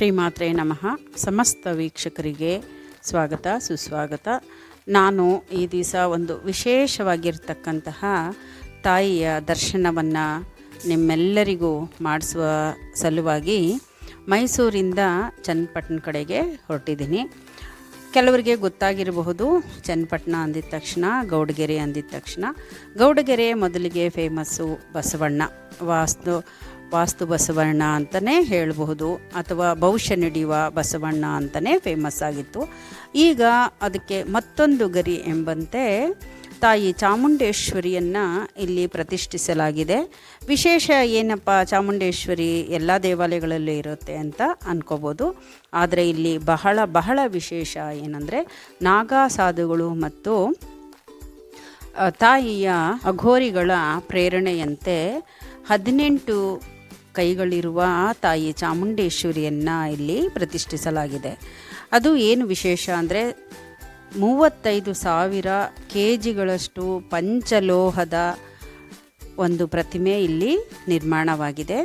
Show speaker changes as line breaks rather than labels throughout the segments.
ಶ್ರೀಮಾತ್ರೆ ನಮಃ. ಸಮಸ್ತ ವೀಕ್ಷಕರಿಗೆ ಸ್ವಾಗತ, ಸುಸ್ವಾಗತ. ನಾನು ಈ ದಿವಸ ಒಂದು ವಿಶೇಷವಾಗಿರ್ತಕ್ಕಂತಹ ತಾಯಿಯ ದರ್ಶನವನ್ನು ನಿಮ್ಮೆಲ್ಲರಿಗೂ ಮಾಡಿಸುವ ಸಲುವಾಗಿ ಮೈಸೂರಿಂದ ಚನ್ನಪಟ್ಟಣ ಕಡೆಗೆ ಹೊರಟಿದ್ದೀನಿ. ಕೆಲವರಿಗೆ ಗೊತ್ತಾಗಿರಬಹುದು, ಚನ್ನಪಟ್ಟಣ ಅಂದಿದ ತಕ್ಷಣ, ಗೌಡಗೆರೆ ಅಂದಿದ ತಕ್ಷಣ. ಗೌಡಗೆರೆ ಮೊದಲಿಗೆ ಫೇಮಸ್ಸು ಬಸವಣ್ಣ. ವಾಸ್ತು ವಾಸ್ತು ಬಸವಣ್ಣ ಅಂತಲೇ ಹೇಳಬಹುದು ಅಥವಾ ಭವಿಷ್ಯ ನಡೆಯುವ ಬಸವಣ್ಣ ಅಂತಲೇ ಫೇಮಸ್ ಆಗಿತ್ತು. ಈಗ ಅದಕ್ಕೆ ಮತ್ತೊಂದು ಗರಿ ಎಂಬಂತೆ ತಾಯಿ ಚಾಮುಂಡೇಶ್ವರಿಯನ್ನು ಇಲ್ಲಿ ಪ್ರತಿಷ್ಠಿಸಲಾಗಿದೆ. ವಿಶೇಷ ಏನಪ್ಪ ಚಾಮುಂಡೇಶ್ವರಿ ಎಲ್ಲ ದೇವಾಲಯಗಳಲ್ಲೂ ಇರುತ್ತೆ ಅಂತ ಅನ್ಕೋಬೋದು. ಆದರೆ ಇಲ್ಲಿ ಬಹಳ ಬಹಳ ವಿಶೇಷ ಏನಂದರೆ ನಾಗಾ ಸಾಧುಗಳು ಮತ್ತು ತಾಯಿಯ ಅಘೋರಿಗಳ ಪ್ರೇರಣೆಯಂತೆ ಹದಿನೆಂಟು ಕೈಗಳಿರುವ ಆ ತಾಯಿ ಚಾಮುಂಡೇಶ್ವರಿಯನ್ನು ಇಲ್ಲಿ ಪ್ರತಿಷ್ಠಿಸಲಾಗಿದೆ. ಅದು ಏನು ವಿಶೇಷ ಅಂದರೆ ಮೂವತ್ತೈದು ಸಾವಿರ ಕೆ ಜಿಗಳಷ್ಟು ಪಂಚಲೋಹದ ಒಂದು ಪ್ರತಿಮೆ ಇಲ್ಲಿ ನಿರ್ಮಾಣವಾಗಿದೆ.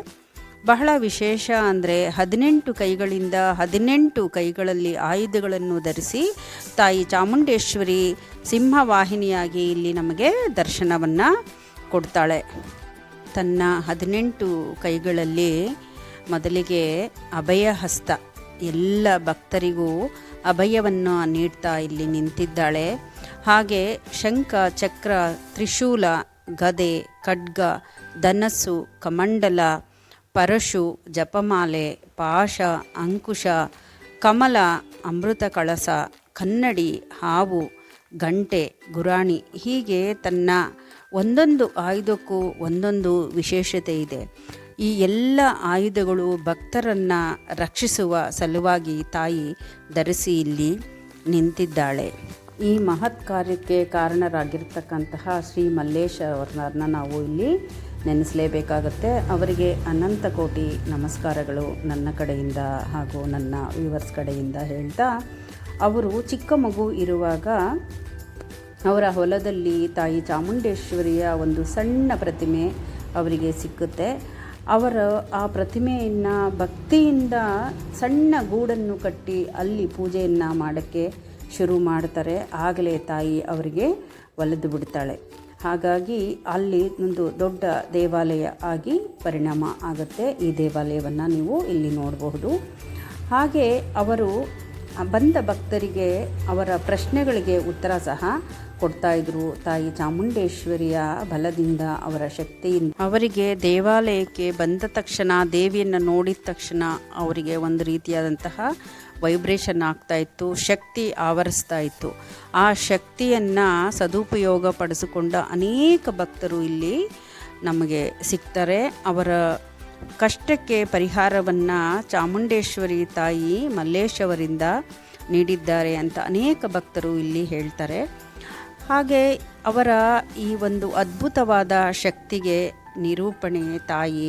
ಬಹಳ ವಿಶೇಷ ಅಂದರೆ ಹದಿನೆಂಟು ಕೈಗಳಿಂದ ಹದಿನೆಂಟು ಕೈಗಳಲ್ಲಿ ಆಯುಧಗಳನ್ನು ಧರಿಸಿ ತಾಯಿ ಚಾಮುಂಡೇಶ್ವರಿ ಸಿಂಹವಾಹಿನಿಯಾಗಿ ಇಲ್ಲಿ ನಮಗೆ ದರ್ಶನವನ್ನು ಕೊಡ್ತಾಳೆ. ತನ್ನ ಹದಿನೆಂಟು ಕೈಗಳಲ್ಲಿ ಮೊದಲಿಗೆ ಅಭಯ ಹಸ್ತ. ಎಲ್ಲ ಭಕ್ತರಿಗೂ ಅಭಯವನ್ನು ನೀಡ್ತಾ ಇಲ್ಲಿ ನಿಂತಿದ್ದಾಳೆ. ಹಾಗೆ ಶಂಖ, ಚಕ್ರ, ತ್ರಿಶೂಲ, ಗದೆ, ಖಡ್ಗ, ಧನಸ್ಸು, ಕಮಂಡಲ, ಪರಶು, ಜಪಮಾಲೆ, ಪಾಶ, ಅಂಕುಶ, ಕಮಲ, ಅಮೃತ ಕಳಸ, ಕನ್ನಡಿ, ಹಾವು, ಗಂಟೆ, ಗುರಾಣಿ ಹೀಗೆ ತನ್ನ ಒಂದೊಂದು ಆಯುಧಕ್ಕೂ ಒಂದೊಂದು ವಿಶೇಷತೆ ಇದೆ. ಈ ಎಲ್ಲ ಆಯುಧಗಳು ಭಕ್ತರನ್ನು ರಕ್ಷಿಸುವ ಸಲುವಾಗಿ ತಾಯಿ ಧರಿಸಿ ಇಲ್ಲಿ ನಿಂತಿದ್ದಾಳೆ. ಈ ಮಹತ್ ಕಾರ್ಯಕ್ಕೆ ಕಾರಣರಾಗಿರ್ತಕ್ಕಂತಹ ಶ್ರೀ ಮಲ್ಲೇಶ್ ಅವ್ರನ್ನ ನಾವು ಇಲ್ಲಿ ನೆನೆಸಲೇಬೇಕಾಗತ್ತೆ. ಅವರಿಗೆ ಅನಂತ ಕೋಟಿ ನಮಸ್ಕಾರಗಳು ನನ್ನ ಕಡೆಯಿಂದ ಹಾಗೂ ನನ್ನ ವ್ಯೂವರ್ಸ್ ಕಡೆಯಿಂದ ಹೇಳ್ತಾ, ಅವರು ಚಿಕ್ಕ ಮಗು ಇರುವಾಗ ಅವರ ಹೊಲದಲ್ಲಿ ತಾಯಿ ಚಾಮುಂಡೇಶ್ವರಿಯ ಒಂದು ಸಣ್ಣ ಪ್ರತಿಮೆ ಅವರಿಗೆ ಸಿಕ್ಕುತ್ತೆ. ಅವರ ಆ ಪ್ರತಿಮೆಯನ್ನು ಭಕ್ತಿಯಿಂದ ಸಣ್ಣ ಗೂಡನ್ನು ಕಟ್ಟಿ ಅಲ್ಲಿ ಪೂಜೆಯನ್ನು ಮಾಡೋಕ್ಕೆ ಶುರು ಮಾಡ್ತಾರೆ. ಆಗಲೇ ತಾಯಿ ಅವರಿಗೆ ಒಲೆದು ಬಿಡ್ತಾಳೆ. ಹಾಗಾಗಿ ಅಲ್ಲಿ ಒಂದು ದೊಡ್ಡ ದೇವಾಲಯ ಆಗಿ ಪರಿಣಾಮ ಆಗುತ್ತೆ. ಈ ದೇವಾಲಯವನ್ನು ನೀವು ಇಲ್ಲಿ ನೋಡಬಹುದು. ಹಾಗೆ ಅವರು ಬಂದ ಭಕ್ತರಿಗೆ ಅವರ ಪ್ರಶ್ನೆಗಳಿಗೆ ಉತ್ತರ ಸಹ ಕೊಡ್ತಾ ಇದ್ರು ತಾಯಿ ಚಾಮುಂಡೇಶ್ವರಿಯ ಬಲದಿಂದ ಅವರ ಶಕ್ತಿಯಿಂದ. ಅವರಿಗೆ ದೇವಾಲಯಕ್ಕೆ ಬಂದ ತಕ್ಷಣ, ದೇವಿಯನ್ನು ನೋಡಿದ ತಕ್ಷಣ ಅವರಿಗೆ ಒಂದು ರೀತಿಯಾದಂತಹ ವೈಬ್ರೇಷನ್ ಆಗ್ತಾ ಇತ್ತು, ಶಕ್ತಿ ಆವರಿಸ್ತಾ ಇತ್ತು. ಆ ಶಕ್ತಿಯನ್ನು ಸದುಪಯೋಗ ಪಡಿಸಿಕೊಂಡ ಅನೇಕ ಭಕ್ತರು ಇಲ್ಲಿ ನಮಗೆ ಸಿಗ್ತಾರೆ. ಅವರ ಕಷ್ಟಕ್ಕೆ ಪರಿಹಾರವನ್ನು ಚಾಮುಂಡೇಶ್ವರಿ ತಾಯಿ ಮಲ್ಲೇಶವರಿಂದ ನೀಡಿದ್ದಾರೆ ಅಂತ ಅನೇಕ ಭಕ್ತರು ಇಲ್ಲಿ ಹೇಳ್ತಾರೆ. ಹಾಗೆ ಅವರ ಈ ಒಂದು ಅದ್ಭುತವಾದ ಶಕ್ತಿಗೆ ನಿರೂಪಣೆ ತಾಯಿ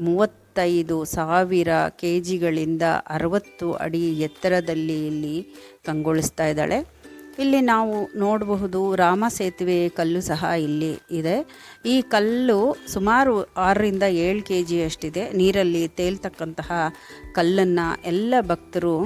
ಮೂವತ್ತೈದು ಸಾವಿರ ಕೆ ಜಿಗಳಿಂದ ಅರವತ್ತು ಅಡಿ ಎತ್ತರದಲ್ಲಿ ಇಲ್ಲಿ ಕಂಗೊಳಿಸ್ತಾ ಇದ್ದಾಳೆ. ಇಲ್ಲಿ ನಾವು ನೋಡಬಹುದು ರಾಮ ಸೇತುವೆ ಕಲ್ಲು ಸಹ ಇಲ್ಲಿ ಇದೆ. ಈ ಕಲ್ಲು ಸುಮಾರು ಆರರಿಂದ ಏಳು ಕೆ ಜಿಯಷ್ಟಿದೆ ನೀರಲ್ಲಿ ತೇಲ್ತಕ್ಕಂತಹ ಕಲ್ಲನ್ನು ಎಲ್ಲ ಭಕ್ತರು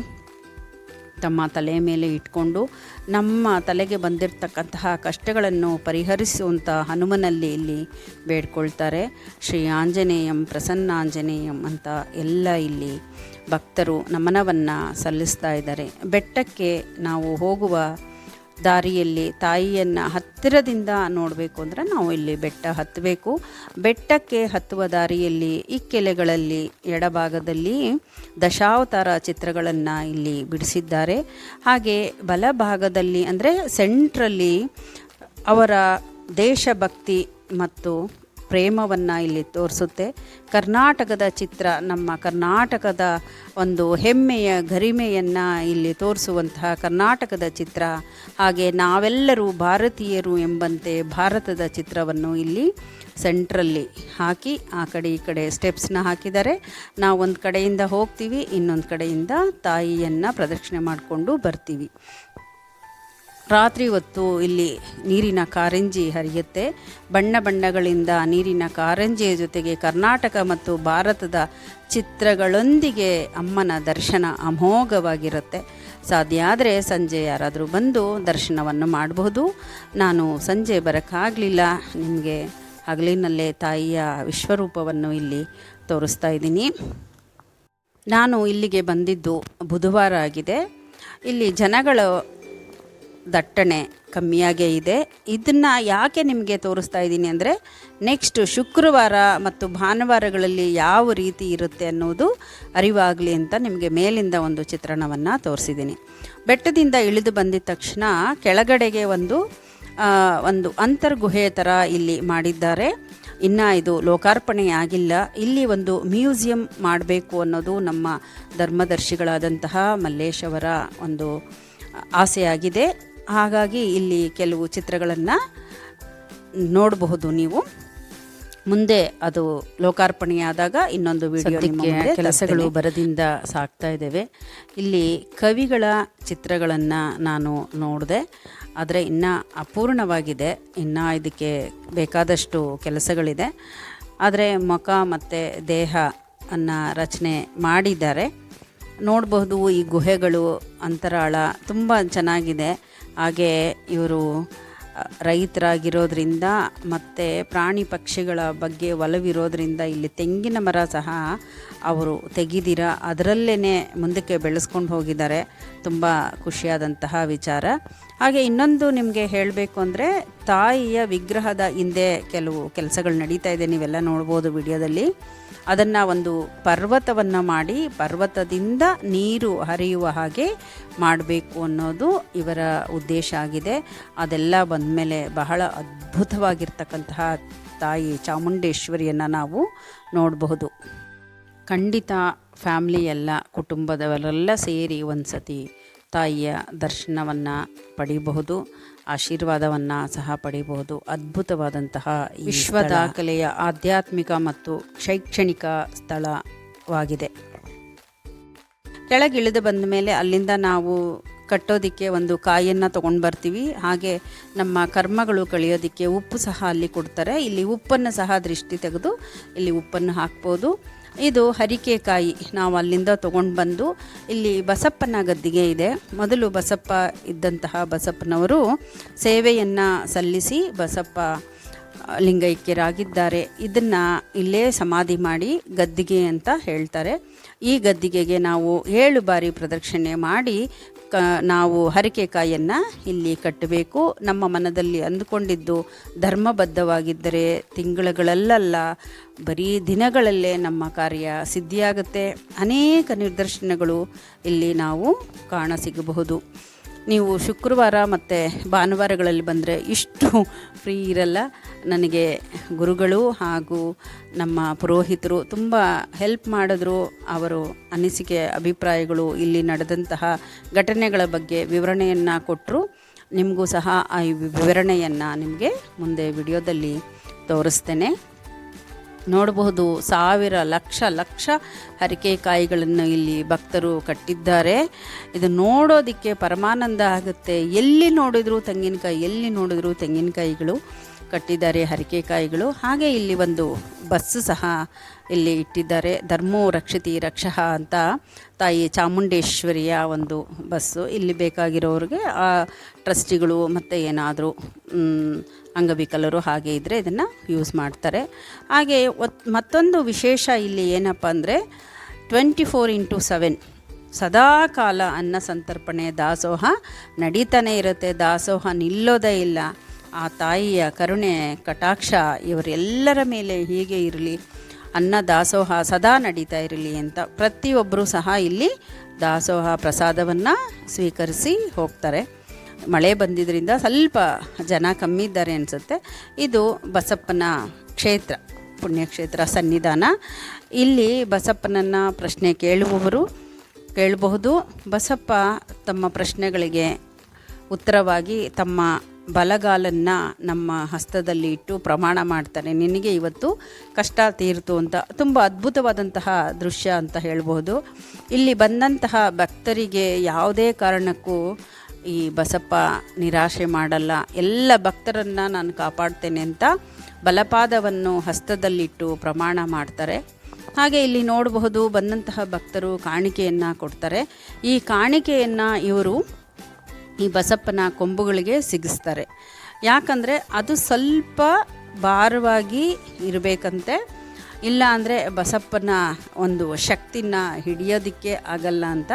ತಮ್ಮ ತಲೆ ಮೇಲೆ ಇಟ್ಕೊಂಡು ನಮ್ಮ ತಲೆಗೆ ಬಂದಿರತಕ್ಕಂತಹ ಕಷ್ಟಗಳನ್ನು ಪರಿಹರಿಸುವಂಥ ಹನುಮನಲ್ಲಿ ಇಲ್ಲಿ ಬೇಡ್ಕೊಳ್ತಾರೆ. ಶ್ರೀ ಆಂಜನೇಯಂ ಪ್ರಸನ್ನ ಆಂಜನೇಯಂ ಅಂತ ಎಲ್ಲ ಇಲ್ಲಿ ಭಕ್ತರು ನಮನವನ್ನು ಸಲ್ಲಿಸ್ತಾ ಇದ್ದಾರೆ. ಬೆಟ್ಟಕ್ಕೆ ನಾವು ಹೋಗುವ ದಾರಿಯಲ್ಲಿ ತಾಯಿಯನ್ನು ಹತ್ತಿರದಿಂದ ನೋಡಬೇಕು ಅಂದರೆ ನಾವು ಇಲ್ಲಿ ಬೆಟ್ಟ ಹತ್ತಬೇಕು. ಬೆಟ್ಟಕ್ಕೆ ಹತ್ತುವ ದಾರಿಯಲ್ಲಿ ಇಕ್ಕೆಲೆಗಳಲ್ಲಿ ಎಡಭಾಗದಲ್ಲಿ ದಶಾವತಾರ ಚಿತ್ರಗಳನ್ನು ಇಲ್ಲಿ ಬಿಡಿಸಿದ್ದಾರೆ. ಹಾಗೆ ಬಲಭಾಗದಲ್ಲಿ ಅಂದರೆ ಸೆಂಟ್ರಲ್ಲಿ ಅವರ ದೇಶಭಕ್ತಿ ಮತ್ತು ಪ್ರೇಮವನ್ನು ಇಲ್ಲಿ ತೋರಿಸುತ್ತೆ. ಕರ್ನಾಟಕದ ಚಿತ್ರ, ನಮ್ಮ ಕರ್ನಾಟಕದ ಒಂದು ಹೆಮ್ಮೆಯ ಗರಿಮೆಯನ್ನು ಇಲ್ಲಿ ತೋರಿಸುವಂತಹ ಕರ್ನಾಟಕದ ಚಿತ್ರ, ಹಾಗೆ ನಾವೆಲ್ಲರೂ ಭಾರತೀಯರು ಎಂಬಂತೆ ಭಾರತದ ಚಿತ್ರವನ್ನು ಇಲ್ಲಿ ಸೆಂಟ್ರಲ್ಲಿ ಹಾಕಿ, ಆ ಕಡೆ ಈ ಕಡೆ ಸ್ಟೆಪ್ಸ್ನ ಹಾಕಿದ್ದಾರೆ. ನಾವು ಒಂದು ಕಡೆಯಿಂದ ಹೋಗ್ತೀವಿ, ಇನ್ನೊಂದು ಕಡೆಯಿಂದ ತಾಯಿಯನ್ನು ಪ್ರದಕ್ಷಿಣೆ ಮಾಡಿಕೊಂಡು ಬರ್ತೀವಿ. ರಾತ್ರಿ ಹೊತ್ತು ಇಲ್ಲಿ ನೀರಿನ ಕಾರಂಜಿ ಹರಿಯುತ್ತೆ. ಬಣ್ಣ ಬಣ್ಣಗಳಿಂದ ನೀರಿನ ಕಾರಂಜಿಯ ಜೊತೆಗೆ ಕರ್ನಾಟಕ ಮತ್ತು ಭಾರತದ ಚಿತ್ರಗಳೊಂದಿಗೆ ಅಮ್ಮನ ದರ್ಶನ ಅಮೋಘವಾಗಿರುತ್ತೆ. ಸಾಧ್ಯ ಆದರೆ ಸಂಜೆ ಯಾರಾದರೂ ಬಂದು ದರ್ಶನವನ್ನು ಮಾಡಬಹುದು ನಾನು ಸಂಜೆ ಬರೋಕ್ಕಾಗಲಿಲ್ಲ. ನಿಮಗೆ ಹಗಲಿನಲ್ಲೇ ತಾಯಿಯ ವಿಶ್ವರೂಪವನ್ನು ಇಲ್ಲಿ ತೋರಿಸ್ತಾ ಇದ್ದೀನಿ. ನಾನು ಇಲ್ಲಿಗೆ ಬಂದಿದ್ದು ಬುಧವಾರ ಆಗಿದೆ. ಇಲ್ಲಿ ಜನಗಳ ದಟ್ಟಣೆ ಕಮ್ಮಿಯಾಗೇ ಇದೆ. ಇದನ್ನು ಯಾಕೆ ನಿಮಗೆ ತೋರಿಸ್ತಾ ಇದ್ದೀನಿ ಅಂದರೆ ನೆಕ್ಸ್ಟ್ ಶುಕ್ರವಾರ ಮತ್ತು ಭಾನುವಾರಗಳಲ್ಲಿ ಯಾವ ರೀತಿ ಇರುತ್ತೆ ಅನ್ನೋದು ಅರಿವಾಗಲಿ ಅಂತ ನಿಮಗೆ ಮೇಲಿಂದ ಒಂದು ಚಿತ್ರಣವನ್ನು ತೋರಿಸಿದ್ದೀನಿ. ಬೆಟ್ಟದಿಂದ ಇಳಿದು ಬಂದಿದ ತಕ್ಷಣ ಕೆಳಗಡೆಗೆ ಒಂದು ಒಂದು ಅಂತರ್ಗುಹೆ ಥರ ಇಲ್ಲಿ ಮಾಡಿದ್ದಾರೆ. ಇನ್ನು ಇದು ಲೋಕಾರ್ಪಣೆ ಆಗಿಲ್ಲ ಇಲ್ಲಿ ಒಂದು ಮ್ಯೂಸಿಯಂ ಮಾಡಬೇಕು ಅನ್ನೋದು ನಮ್ಮ ಧರ್ಮದರ್ಶಿಗಳಾದಂತಹ ಮಲ್ಲೇಶ್ ಅವರ ಒಂದು ಆಸೆಯಾಗಿದೆ. ಹಾಗಾಗಿ ಇಲ್ಲಿ ಕೆಲವು ಚಿತ್ರಗಳನ್ನು ನೋಡಬಹುದು ನೀವು. ಮುಂದೆ ಅದು ಲೋಕಾರ್ಪಣೆಯಾದಾಗ ಇನ್ನೊಂದು ವಿಡಿಯೋ ಕೆಲಸಗಳು ಬರದಿಂದ ಸಾಕ್ತಾ ಇದ್ದೇವೆ. ಇಲ್ಲಿ ಕವಿಗಳ ಚಿತ್ರಗಳನ್ನು ನಾನು ನೋಡಿದೆ. ಆದರೆ ಇನ್ನೂ ಅಪೂರ್ಣವಾಗಿದೆ. ಇನ್ನೂ ಇದಕ್ಕೆ ಬೇಕಾದಷ್ಟು ಕೆಲಸಗಳಿದೆ. ಆದರೆ ಮುಖ ಮತ್ತು ದೇಹ ಅನ್ನ ರಚನೆ ಮಾಡಿದ್ದಾರೆ. ನೋಡಬಹುದು ಈ ಗುಹೆಗಳು ಅಂತರಾಳ ತುಂಬ ಚೆನ್ನಾಗಿದೆ. ಹಾಗೆ ಇವರು ರೈತರಾಗಿರೋದ್ರಿಂದ ಮತ್ತು ಪ್ರಾಣಿ ಪಕ್ಷಿಗಳ ಬಗ್ಗೆ ಒಲವಿರೋದ್ರಿಂದ ಇಲ್ಲಿ ತೆಂಗಿನ ಮರ ಸಹ ಅವರು ತೆಗೆದಿರ ಅದರಲ್ಲೇ ಮುಂದಕ್ಕೆ ಬೆಳೆಸ್ಕೊಂಡು ಹೋಗಿದ್ದಾರೆ. ತುಂಬ ಖುಷಿಯಾದಂತಹ ವಿಚಾರ. ಹಾಗೆ ಇನ್ನೊಂದು ನಿಮಗೆ ಹೇಳಬೇಕು ಅಂದರೆ, ತಾಯಿಯ ವಿಗ್ರಹದ ಹಿಂದೆ ಕೆಲವು ಕೆಲಸಗಳು ನಡೀತಾ ಇದೆ, ನೀವೆಲ್ಲ ನೋಡ್ಬೋದು ವಿಡಿಯೋದಲ್ಲಿ. ಅದನ್ನು ಒಂದು ಪರ್ವತವನ್ನು ಮಾಡಿ ಪರ್ವತದಿಂದ ನೀರು ಹರಿಯುವ ಹಾಗೆ ಮಾಡಬೇಕು ಅನ್ನೋದು ಇವರ ಉದ್ದೇಶ ಆಗಿದೆ. ಅದೆಲ್ಲ ಬಂದಮೇಲೆ ಬಹಳ ಅದ್ಭುತವಾಗಿರ್ತಕ್ಕಂತಹ ತಾಯಿ ಚಾಮುಂಡೇಶ್ವರಿಯನ್ನು ನಾವು ನೋಡಬಹುದು. ಖಂಡಿತ ಫ್ಯಾಮ್ಲಿ ಎಲ್ಲ ಕುಟುಂಬದವರೆಲ್ಲ ಸೇರಿ ಒಂದು ಸತಿ ತಾಯಿಯ ದರ್ಶನವನ್ನು ಪಡೆಯಬಹುದು ಆಶೀರ್ವಾದವನ್ನು ಸಹ ಪಡೆಯಬಹುದು ಅದ್ಭುತವಾದಂತಹ ವಿಶ್ವ ದಾಖಲೆಯ ಆಧ್ಯಾತ್ಮಿಕ ಮತ್ತು ಶೈಕ್ಷಣಿಕ ಸ್ಥಳವಾಗಿದೆ. ಕೆಳಗಿಳಿದು ಬಂದ ಮೇಲೆ ಅಲ್ಲಿಂದ ನಾವು ಕಟ್ಟೋದಕ್ಕೆ ಒಂದು ಕಾಯನ್ನು ತೊಗೊಂಡು ಬರ್ತೀವಿ. ಹಾಗೆ ನಮ್ಮ ಕರ್ಮಗಳು ಕಳಿಯೋದಕ್ಕೆ ಉಪ್ಪು ಸಹ ಅಲ್ಲಿ ಕೊಡ್ತಾರೆ. ಇಲ್ಲಿ ಉಪ್ಪನ್ನು ಸಹ ದೃಷ್ಟಿ ತೆಗೆದು ಇಲ್ಲಿ ಉಪ್ಪನ್ನು ಹಾಕ್ಬೋದು. ಇದು ಹರಿಕೆಕಾಯಿ ನಾವು ಅಲ್ಲಿಂದ ತಗೊಂಡು ಬಂದು ಇಲ್ಲಿ ಬಸಪ್ಪನ ಗದ್ದಿಗೆ ಇದೆ. ಮೊದಲು ಬಸಪ್ಪ ಇದ್ದಂತಹ ಬಸಪ್ಪನವರು ಸೇವೆಯನ್ನು ಸಲ್ಲಿಸಿ ಬಸಪ್ಪ ಲಿಂಗೈಕ್ಯರಾಗಿದ್ದಾರೆ. ಇದನ್ನು ಇಲ್ಲೇ ಸಮಾಧಿ ಮಾಡಿ ಗದ್ದಿಗೆ ಅಂತ ಹೇಳ್ತಾರೆ. ಈ ಗದ್ದಿಗೆಗೆ ನಾವು ಏಳು ಬಾರಿ ಪ್ರದಕ್ಷಿಣೆ ಮಾಡಿ ಕ, ನಾವು ಹರಿಕೆಕಾಯನ್ನು ಇಲ್ಲಿ ಕಟ್ಟಬೇಕು. ನಮ್ಮ ಮನದಲ್ಲಿ ಅಂದುಕೊಂಡಿದ್ದು ಧರ್ಮಬದ್ಧವಾಗಿದ್ದರೆ ತಿಂಗಳುಗಳಲ್ಲಲ್ಲ, ಬರೀ ದಿನಗಳಲ್ಲೇ ನಮ್ಮ ಕಾರ್ಯ ಸಿದ್ಧಿಯಾಗುತ್ತೆ. ಅನೇಕ ನಿದರ್ಶನಗಳು ಇಲ್ಲಿ ನಾವು ಕಾಣ ಸಿಗಬಹುದು ನೀವು ಶುಕ್ರವಾರ ಮತ್ತು ಭಾನುವಾರಗಳಲ್ಲಿ ಬಂದರೆ ಇಷ್ಟು ಫ್ರೀ ಇರಲ್ಲ. ನನಗೆ ಗುರುಗಳು ಹಾಗೂ ನಮ್ಮ ಪುರೋಹಿತರು ತುಂಬ ಹೆಲ್ಪ್ ಮಾಡಿದ್ರು. ಅವರು ಅನಿಸಿಕೆ, ಅಭಿಪ್ರಾಯಗಳು ಇಲ್ಲಿ ನಡೆದಂತಹ ಘಟನೆಗಳ ಬಗ್ಗೆ ವಿವರಣೆಯನ್ನು ಕೊಟ್ಟರು ನಿಮಗೂ ಸಹ ಆ ವಿವರಣೆಯನ್ನು ನಿಮಗೆ ಮುಂದೆ ವಿಡಿಯೋದಲ್ಲಿ ತೋರಿಸ್ತೇನೆ. ನೋಡಬಹುದು. ಸಾವಿರ, ಲಕ್ಷ ಲಕ್ಷ ಹರಿಕೆಕಾಯಿಗಳನ್ನು ಇಲ್ಲಿ ಭಕ್ತರು ಕಟ್ಟಿದ್ದಾರೆ. ಇದು ನೋಡೋದಕ್ಕೆ ಪರಮಾನಂದ ಆಗುತ್ತೆ. ಎಲ್ಲಿ ನೋಡಿದ್ರು ತೆಂಗಿನಕಾಯಿ, ಎಲ್ಲಿ ನೋಡಿದ್ರು ತೆಂಗಿನಕಾಯಿಗಳು ಕಟ್ಟಿದ್ದಾರೆ ಹರಿಕೆಕಾಯಿಗಳು ಹಾಗೆ ಇಲ್ಲಿ ಒಂದು ಬಸ್ಸು ಸಹ ಇಲ್ಲಿ ಇಟ್ಟಿದ್ದಾರೆ. ಧರ್ಮೋ ರಕ್ಷತಿ ರಕ್ಷಃ ಅಂತ ತಾಯಿ ಚಾಮುಂಡೇಶ್ವರಿಯ ಒಂದು ಬಸ್ಸು. ಇಲ್ಲಿ ಬೇಕಾಗಿರೋರಿಗೆ ಆ ಟ್ರಸ್ಟಿಗಳು ಮತ್ತು ಏನಾದರೂ ಅಂಗವಿಕಲರು ಹಾಗೆ ಇದ್ದರೆ ಇದನ್ನು ಯೂಸ್ ಮಾಡ್ತಾರೆ. ಹಾಗೆ ಮತ್ತೊಂದು ವಿಶೇಷ ಇಲ್ಲಿ ಏನಪ್ಪ ಅಂದರೆ ಟ್ವೆಂಟಿ ಫೋರ್ ಇಂಟು ಸೆವೆನ್ ಸದಾ ಕಾಲ ಅನ್ನ ಸಂತರ್ಪಣೆ ದಾಸೋಹ ನಡೀತಾನೆ ಇರುತ್ತೆ. ದಾಸೋಹ ನಿಲ್ಲೋದೇ ಇಲ್ಲ. ಆ ತಾಯಿಯ ಕರುಣೆ, ಕಟಾಕ್ಷ ಇವರೆಲ್ಲರ ಮೇಲೆ ಹೀಗೆ ಇರಲಿ. ಅನ್ನ ದಾಸೋಹ ಸದಾ ನಡೀತಾ ಇರಲಿ ಅಂತ ಪ್ರತಿಯೊಬ್ಬರೂ ಸಹ ಇಲ್ಲಿ ದಾಸೋಹ ಪ್ರಸಾದವನ್ನು ಸ್ವೀಕರಿಸಿ ಹೋಗ್ತಾರೆ. ಮಳೆ ಬಂದಿದ್ದರಿಂದ ಸ್ವಲ್ಪ ಜನ ಕಮ್ಮಿ ಇದ್ದಾರೆ ಅನಿಸುತ್ತೆ. ಇದು ಬಸಪ್ಪನ ಕ್ಷೇತ್ರ, ಪುಣ್ಯಕ್ಷೇತ್ರ, ಸನ್ನಿಧಾನ. ಇಲ್ಲಿ ಬಸಪ್ಪನನ್ನು ಪ್ರಶ್ನೆ ಕೇಳುವವರು ಕೇಳಬಹುದು. ಬಸಪ್ಪ ತಮ್ಮ ಪ್ರಶ್ನೆಗಳಿಗೆ ಉತ್ತರವಾಗಿ ತಮ್ಮ ಬಲಗಾಲನ್ನು ನಮ್ಮ ಹಸ್ತದಲ್ಲಿ ಇಟ್ಟು ಪ್ರಮಾಣ ಮಾಡ್ತಾರೆ. ನಿನಗೆ ಇವತ್ತು ಕಷ್ಟ ತೀರ್ತು ಅಂತ, ತುಂಬ ಅದ್ಭುತವಾದಂತಹ ದೃಶ್ಯ ಅಂತ ಹೇಳ್ಬೋದು ಇಲ್ಲಿ ಬಂದಂತಹ ಭಕ್ತರಿಗೆ ಯಾವುದೇ ಕಾರಣಕ್ಕೂ ಈ ಬಸಪ್ಪ ನಿರಾಶೆ ಮಾಡಲ್ಲ, ಎಲ್ಲ ಭಕ್ತರನ್ನು ನಾನು ಕಾಪಾಡ್ತೇನೆ ಅಂತ ಬಲಪಾದವನ್ನು ಹಸ್ತದಲ್ಲಿಟ್ಟು ಪ್ರಮಾಣ ಮಾಡ್ತಾರೆ. ಹಾಗೆ ಇಲ್ಲಿ ನೋಡಬಹುದು ಬಂದಂತಹ ಭಕ್ತರು ಕಾಣಿಕೆಯನ್ನು ಕೊಡ್ತಾರೆ. ಈ ಕಾಣಿಕೆಯನ್ನು ಇವರು ಈ ಬಸಪ್ಪನ ಕೊಂಬುಗಳಿಗೆ ಸಿಗಿಸ್ತಾರೆ. ಯಾಕಂದರೆ ಅದು ಸ್ವಲ್ಪ ಭಾರವಾಗಿ ಇರಬೇಕಂತೆ. ಇಲ್ಲ ಅಂದರೆ ಬಸಪ್ಪನ ಒಂದು ಶಕ್ತಿನ ಹಿಡಿಯೋದಕ್ಕೆ ಆಗಲ್ಲ ಅಂತ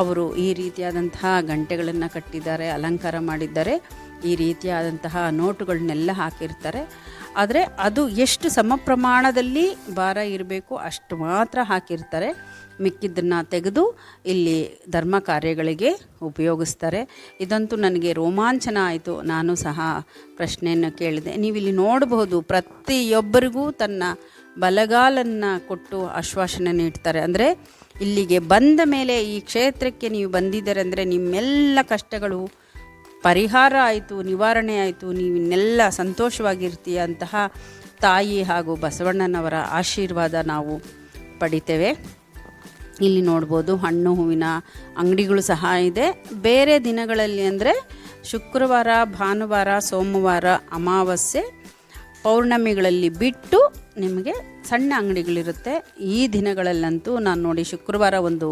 ಅವರು ಈ ರೀತಿಯಾದಂತಹ ಗಂಟೆಗಳನ್ನು ಕಟ್ಟಿದ್ದಾರೆ, ಅಲಂಕಾರ ಮಾಡಿದ್ದಾರೆ, ಈ ರೀತಿಯಾದಂತಹ ನೋಟುಗಳನ್ನೆಲ್ಲ ಹಾಕಿರ್ತಾರೆ. ಆದರೆ ಅದು ಎಷ್ಟು ಸಮ ಪ್ರಮಾಣದಲ್ಲಿ ಭಾರ ಇರಬೇಕು ಅಷ್ಟು ಮಾತ್ರ ಹಾಕಿರ್ತಾರೆ. ಮಿಕ್ಕಿದ್ದನ್ನು ತೆಗೆದು ಇಲ್ಲಿ ಧರ್ಮ ಕಾರ್ಯಗಳಿಗೆ ಉಪಯೋಗಿಸ್ತಾರೆ. ಇದಂತೂ ನನಗೆ ರೋಮಾಂಚನ ಆಯಿತು. ನಾನು ಸಹ ಪ್ರಶ್ನೆಯನ್ನು ಕೇಳಿದೆ. ನೀವಿಲ್ಲಿ ನೋಡಬಹುದು ಪ್ರತಿಯೊಬ್ಬರಿಗೂ ತನ್ನ ಬಲಗಾಲನ್ನು ಕೊಟ್ಟು ಆಶ್ವಾಸನೆ ನೀಡ್ತಾರೆ. ಅಂದರೆ ಇಲ್ಲಿಗೆ ಬಂದ ಮೇಲೆ ಈ ಕ್ಷೇತ್ರಕ್ಕೆ ನೀವು ಬಂದಿದ್ದೀರಂದರೆ ನಿಮ್ಮೆಲ್ಲ ಕಷ್ಟಗಳು ಪರಿಹಾರ ಆಯಿತು, ನಿವಾರಣೆ ಆಯಿತು ನೀವು ಇನ್ನೆಲ್ಲ ಸಂತೋಷವಾಗಿರ್ತೀಯ ಅಂತಹ ತಾಯಿ ಹಾಗೂ ಬಸವಣ್ಣನವರ ಆಶೀರ್ವಾದ ನಾವು ಪಡಿತೇವೆ. ಇಲ್ಲಿ ನೋಡ್ಬೋದು ಹಣ್ಣು, ಹೂವಿನ ಅಂಗಡಿಗಳು ಸಹ ಇದೆ. ಬೇರೆ ದಿನಗಳಲ್ಲಿ ಅಂದರೆ ಶುಕ್ರವಾರ, ಭಾನುವಾರ, ಸೋಮವಾರ ಅಮಾವಾಸ್ಯೆ ಪೌರ್ಣಮಿಗಳಲ್ಲಿ ಬಿಟ್ಟು ನಿಮಗೆ ಸಣ್ಣ ಅಂಗಡಿಗಳಿರುತ್ತೆ. ಈ ದಿನಗಳಲ್ಲಂತೂ ನಾನು ನೋಡಿ ಶುಕ್ರವಾರ ಒಂದು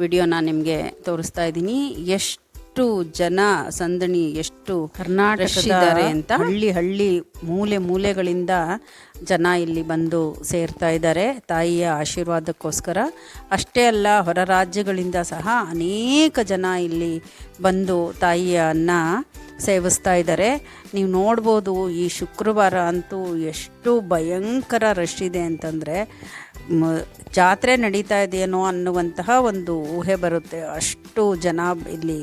ವಿಡಿಯೋನ ನಿಮಗೆ ತೋರಿಸ್ತಾ ಇದ್ದೀನಿ. ಎಷ್ಟು ಜನ ಸಂದಣಿ ಎಷ್ಟು ಕರ್ನಾಟಕದಾರೆ ಅಂತ. ಹಳ್ಳಿ ಹಳ್ಳಿ ಮೂಲೆ ಮೂಲೆಗಳಿಂದ ಜನ ಇಲ್ಲಿ ಬಂದು ಸೇರ್ತಾ ಇದ್ದಾರೆ. ತಾಯಿಯ ಆಶೀರ್ವಾದಕ್ಕೋಸ್ಕರ. ಅಷ್ಟೇ ಅಲ್ಲ ಹೊರ ರಾಜ್ಯಗಳಿಂದ ಸಹ ಅನೇಕ ಜನ ಇಲ್ಲಿ ಬಂದು ತಾಯಿಯನ್ನು ಸೇವಿಸ್ತಾ ಇದ್ದಾರೆ. ನೀವು ನೋಡ್ಬೋದು ಈ ಶುಕ್ರವಾರ ಅಂತೂ ಎಷ್ಟು ಭಯಂಕರ ರಶ್ ಇದೆ ಅಂತಂದರೆ ಜಾತ್ರೆ ನಡೀತಾ ಇದೆಯೇನೋ ಅನ್ನುವಂತಹ ಒಂದು ಊಹೆ ಬರುತ್ತೆ. ಅಷ್ಟು ಜನ ಇಲ್ಲಿ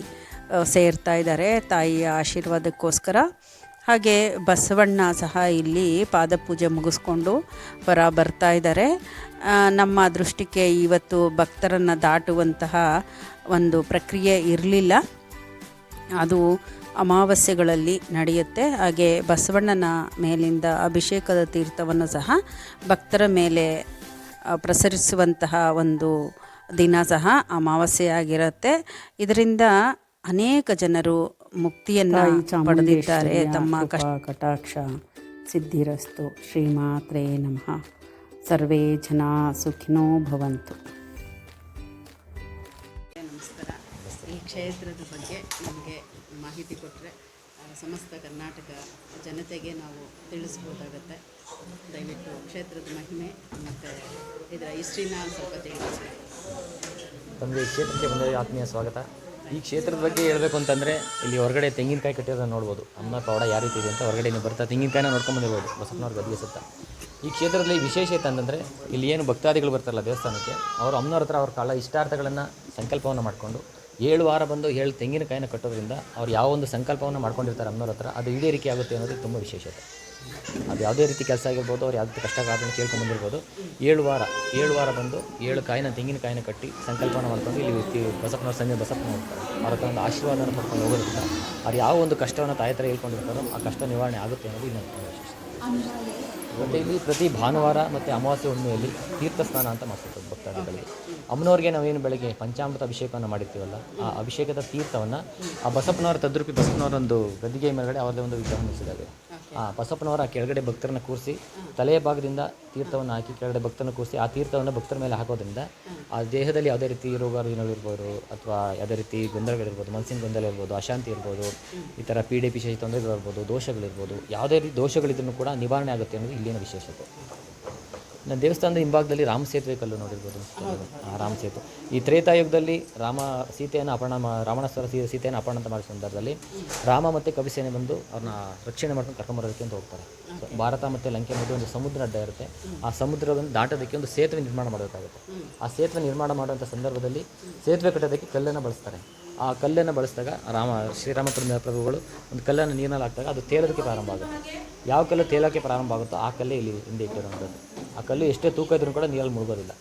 ಸೇರ್ತಾ ಇದ್ದಾರೆ ತಾಯಿಯ ಆಶೀರ್ವಾದಕ್ಕೋಸ್ಕರ. ಹಾಗೆ ಬಸವಣ್ಣ ಸಹ ಇಲ್ಲಿ ಪಾದಪೂಜೆ ಮುಗಿಸ್ಕೊಂಡು ಹೊರ ಬರ್ತಾ ಇದ್ದಾರೆ. ನಮ್ಮ ದೃಷ್ಟಿಗೆ ಇವತ್ತು ಭಕ್ತರನ್ನು ದಾಟುವಂತಹ ಒಂದು ಪ್ರಕ್ರಿಯೆ ಇರಲಿಲ್ಲ. ಅದು ಅಮಾವಾಸ್ಯೆಗಳಲ್ಲಿ ನಡೆಯುತ್ತೆ. ಹಾಗೆ ಬಸವಣ್ಣನ ಮೇಲಿಂದ ಅಭಿಷೇಕದ ತೀರ್ಥವನ್ನು ಸಹ ಭಕ್ತರ ಮೇಲೆ ಪ್ರಸರಿಸುವಂತಹ ಒಂದು ದಿನ ಸಹ ಅಮಾವಾಸ್ಯೆಯಾಗಿರುತ್ತೆ ಇದರಿಂದ ಅನೇಕ ಜನರು ಮುಕ್ತಿಯನ್ನು ಪಡೆದಿದ್ದಾರೆ. ತಮ್ಮ ಕಟಾಕ್ಷ ಸಿದ್ಧಿರಸ್ತು. ಶ್ರೀಮಾತ್ರೇ ನಮಃ. ಸರ್ವೇ ಜನ ಸುಖಿನೋ ಭವಂತು. ನಮಸ್ಕಾರ. ಈ ಕ್ಷೇತ್ರದ ಬಗ್ಗೆ ನಮಗೆ ಮಾಹಿತಿ ಕೊಟ್ಟರೆ ಸಮಸ್ತ ಕರ್ನಾಟಕ ಜನತೆಗೆ ನಾವು ತಿಳಿಸ್ಬೋದಾಗತ್ತೆ. ದಯವಿಟ್ಟು ಕ್ಷೇತ್ರದ ಮಹಿಮೆ ಮತ್ತು ಇದರ ಹಿಸ್ಟ್ರಿನ ಸ್ವಲ್ಪ ತಿಳಿಸಿ
ತಮಗೆ ಕ್ಷೇತ್ರಕ್ಕೆ ಬಂದರೆ ಆತ್ಮೀಯ ಸ್ವಾಗತ. ಈ ಕ್ಷೇತ್ರದ ಬಗ್ಗೆ ಹೇಳಬೇಕು ಅಂತಂದರೆ, ಇಲ್ಲಿ ಹೊರಗಡೆ ತೆಂಗಿನಕಾಯಿ ಕಟ್ಟಿರೋದನ್ನ ನೋಡ್ಬೋದು. ಅಮ್ಮ ಪೌಡ ಯಾವ ರೀತಿ ಇದೆ ಅಂತ ಹೊರಗಡೆ ನೀವು ಬರ್ತಾ ತೆಂಗಿನಕಾಯಿನ ನೋಡ್ಕೊಂಬಂದಿರ್ಬೋದು ಬಸಪ್ಪನವ್ರ ಗದ್ದಿಗೆ ಸುತ್ತ. ಈ ಕ್ಷೇತ್ರದಲ್ಲಿ ವಿಶೇಷತೆ ಅಂತಂದರೆ, ಇಲ್ಲಿ ಏನು ಭಕ್ತಾದಿಗಳು ಬರ್ತಾರಲ್ಲ ದೇವಸ್ಥಾನಕ್ಕೆ, ಅವರು ಅಮ್ಮನವ್ರ ಹತ್ರ ಅವ್ರ ಕಾಲ ಇಷ್ಟಾರ್ಥಗಳನ್ನು ಸಂಕಲ್ಪವನ್ನು ಮಾಡಿಕೊಂಡು ಏಳು ವಾರ ಬಂದು ಏಳು ತೆಂಗಿನಕಾಯಿನ ಕಟ್ಟೋದ್ರಿಂದ ಅವ್ರು ಯಾವ ಒಂದು ಸಂಕಲ್ಪವನ್ನು ಮಾಡ್ಕೊಂಡಿರ್ತಾರೆ ಅಮ್ಮನವ್ರ ಹತ್ರ ಅದು ಈಡೇರಿಕೆ ಆಗುತ್ತೆ ಅನ್ನೋದು ತುಂಬ ವಿಶೇಷತೆ. ಅದು ಯಾವುದೇ ರೀತಿ ಕೆಲಸ ಆಗಿರ್ಬೋದು, ಅವ್ರು ಯಾವುದೇ ಕಷ್ಟ ಕಾರಣ ಕೇಳ್ಕೊಂಡು ಬಂದಿರ್ಬೋದು. ಏಳು ವಾರ ಏಳು ವಾರ ಬಂದು ಏಳು ಕಾಯಿನ ತೆಂಗಿನಕಾಯಿನ ಕಟ್ಟಿ ಸಂಕಲ್ಪನ ಮಾಡ್ಕೊಂಡು ಇಲ್ಲಿ ವ್ಯಕ್ತಿ ಬಸಪ್ಪನವ್ರ ಸಂಜೆ ಬಸಪ್ಪನ ಹೋಗ್ತಾರೆ ಅವ್ರ ಹತ್ರ ಒಂದು ಆಶೀರ್ವಾದನ ಪಡ್ಕೊಂಡು ಹೋಗೋದ್ರಿಂದ ಅವ್ರು ಯಾವ ಒಂದು ಕಷ್ಟವನ್ನು ತಾಯಿ ಹತ್ರ ಹೇಳ್ಕೊಂಡಿರ್ತಾರೋ ಆ ಕಷ್ಟ ನಿವಾರಣೆ ಆಗುತ್ತೆ ಅನ್ನೋದು ಇನ್ನೊಂದು ತುಂಬ ವಿಶೇಷ ಮತ್ತು ಇಲ್ಲಿ ಪ್ರತಿ ಭಾನುವಾರ ಮತ್ತು ಅಮಾವಾಸ್ಯ ಹುಣ್ಣಿಮೆಯಲ್ಲಿ ತೀರ್ಥ ಸ್ನಾನ ಅಂತ ಮಾಡ್ತಿರ್ತಾರೆ ಭಕ್ತಾದಿಗಳಿಗೆ. ಅಮ್ಮನವ್ರಿಗೆ ನಾವೇನು ಬೆಳಗ್ಗೆ ಪಂಚಾಮೃತ ಅಭಿಷೇಕವನ್ನು ಮಾಡಿರ್ತೀವಲ್ಲ ಆ ಅಭಿಷೇಕದ ತೀರ್ಥವನ್ನು ಆ ಬಸಪ್ಪನವರ ತದ್ರೂಪಿ ಬಸಪ್ಪನವರೊಂದು ಗದ್ದಿಗೆ ಮೇಲ್ಗಡೆ ಅವ್ರದ್ದೇ ಒಂದು ವಿಗ್ರಹ ನಡೆಸಿದ್ದಾರೆ ಆ ಬಸಪ್ಪನವರ ಕೆಳಗಡೆ ಭಕ್ತರನ್ನ ಕೂರಿಸಿ ತಲೆಯ ಭಾಗದಿಂದ ತೀರ್ಥವನ್ನು ಹಾಕಿ ಕೆಳಗಡೆ ಭಕ್ತರನ್ನು ಕೂರಿಸಿ ಆ ತೀರ್ಥವನ್ನು ಭಕ್ತರ ಮೇಲೆ ಹಾಕೋದ್ರಿಂದ ಆ ದೇಹದಲ್ಲಿ ಯಾವುದೇ ರೀತಿ ರೋಗ ರುಜಿನಗಳಿರ್ಬೋದು ಅಥವಾ ಯಾವುದೇ ರೀತಿ ಗೊಂದಲಗಳಿರ್ಬೋದು ಮನಸ್ಸಿನ ಗೊಂದಲ ಇರ್ಬೋದು ಅಶಾಂತಿ ಇರ್ಬೋದು ಈ ಥರ ಪೀಡೆ ಪಿಶೇಷ ತೊಂದರೆಗಳಿರ್ಬೋದು ದೋಷಗಳಿರ್ಬೋದು ಯಾವುದೇ ರೀತಿ ದೋಷಗಳಿದ್ರೂ ಕೂಡ ನಿವಾರಣೆ ಆಗುತ್ತೆ ಅನ್ನೋದು ಇಲ್ಲಿನ ವಿಶೇಷತೆ. ನಮ್ಮ ದೇವಸ್ಥಾನದ ಹಿಂಭಾಗದಲ್ಲಿ ರಾಮ ಸೇತುವೆ ಕಲ್ಲು ನೋಡಿರ್ಬೋದು. ಆ ರಾಮ ಸೇತು. ಈ ತ್ರೇತಾಯುಗದಲ್ಲಿ ರಾಮ ಸೀತೆಯನ್ನು ಅಪಹರಣ ರಾವಣಸ್ವರ ಸೀತೆಯನ್ನು ಅಪಹರಣ ಅಂತ ಮಾಡಿದ ಸಂದರ್ಭದಲ್ಲಿ ರಾಮ ಮತ್ತು ಕವಿಸೇನೆ ಬಂದು ಅವ್ರನ್ನ ರಕ್ಷಣೆ ಮಾಡ್ಕೊಂಡು ಕರ್ಕೊಂಬರೋದಕ್ಕೆ ಅಂತ ಹೋಗ್ತಾರೆ. ಭಾರತ ಮತ್ತು ಲಂಕೆ ಮಧ್ಯೆ ಒಂದು ಸಮುದ್ರ ಅಡ್ಡ ಇರುತ್ತೆ. ಆ ಸಮುದ್ರವನ್ನು ದಾಟೋದಕ್ಕೆ ಒಂದು ಸೇತುವೆ ನಿರ್ಮಾಣ ಮಾಡಬೇಕಾಗುತ್ತೆ. ಆ ಸೇತುವೆ ನಿರ್ಮಾಣ ಮಾಡುವಂಥ ಸಂದರ್ಭದಲ್ಲಿ ಸೇತುವೆ ಕಟ್ಟೋದಕ್ಕೆ ಕಲ್ಲನ್ನು ಬಳಸ್ತಾರೆ. ಆ ಕಲ್ಲನ್ನು ಬಳಸಿದಾಗ ರಾಮ ಶ್ರೀರಾಮಚಂದ್ರ ಪ್ರಭುಗಳು ಒಂದು ಕಲ್ಲನ್ನು ನೀರಿನಲ್ಲಿ ಹಾಕಿದಾಗ ಅದು ತೇಲೋದಕ್ಕೆ ಪ್ರಾರಂಭ ಆಗುತ್ತೆ. ಯಾವ ಕಲ್ಲು ತೇಲೋಕ್ಕೆ ಪ್ರಾರಂಭ ಆಗುತ್ತೋ ಆ ಕಲ್ಲೇ ಇಲ್ಲಿ ಹಿಂದೆ ಇಟ್ಟಿರುವಂಥದ್ದು. ಆ ಕಲ್ಲು ಎಷ್ಟೇ ತೂಕ ಇದ್ರೂ ಕೂಡ ನೀರಲ್ಲಿ ಮುಳುಗೋದಿಲ್ಲ.